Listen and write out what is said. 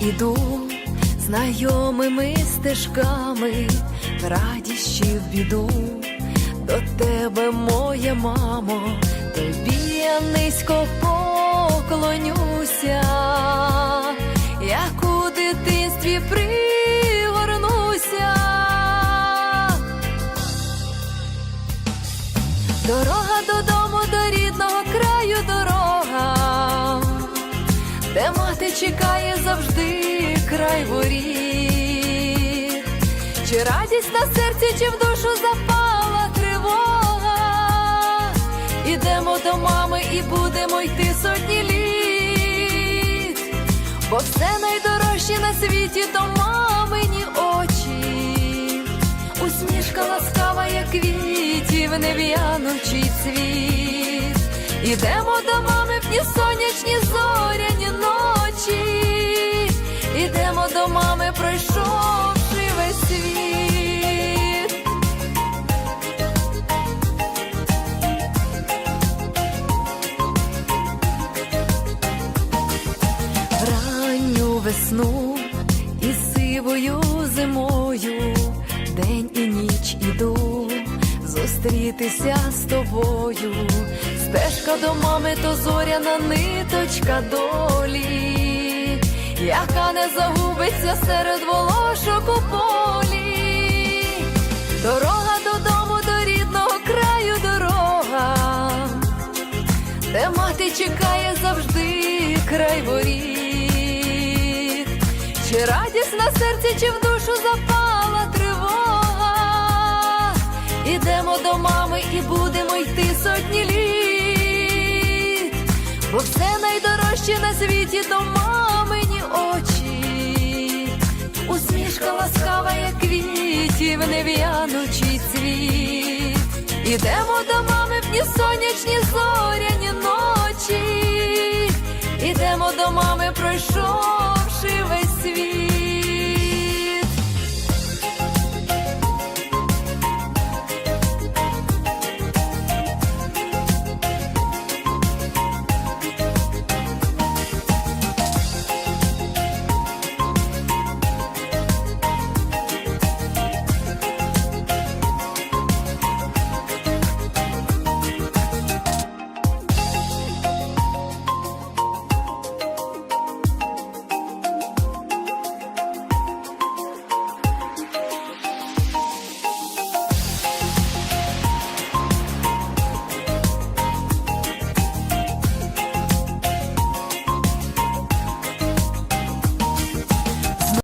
іду знайомими стежками, в радість в біду. До тебе, моя мамо, тобі я низько поклонюся, як у дитинстві пригорнуся. Дорога додому, до рідного краю дорога, мати чекає завжди край воріт. Чи радість на серці, чи в душу запала тривога. Ідемо до мами і будемо йти сотні літ, бо все найдорожче на світі то мамині очі. Усмішка ласкава, як квітів, нев'янучий цвіт. Ідемо до мами в дні сонячні зоряні пройшовши весь світ. ранню весну і сивою зимою, день і ніч іду зустрітися з тобою. Стежка до мами, то зоряна ниточка долі, яка не загубиться серед волошок у полі. Дорога додому, до рідного краю дорога де мати чекає завжди край воріт, чи радість на серці, чи в душу запала тривога. Ідемо до мами і будемо йти сотні літ, бо все найдорожче на світі то усмішка ласкава, як квітів, нев'янучий цвіт. Ідемо до мами в дні сонячні зоряні ночі. Ідемо до мами, пройшов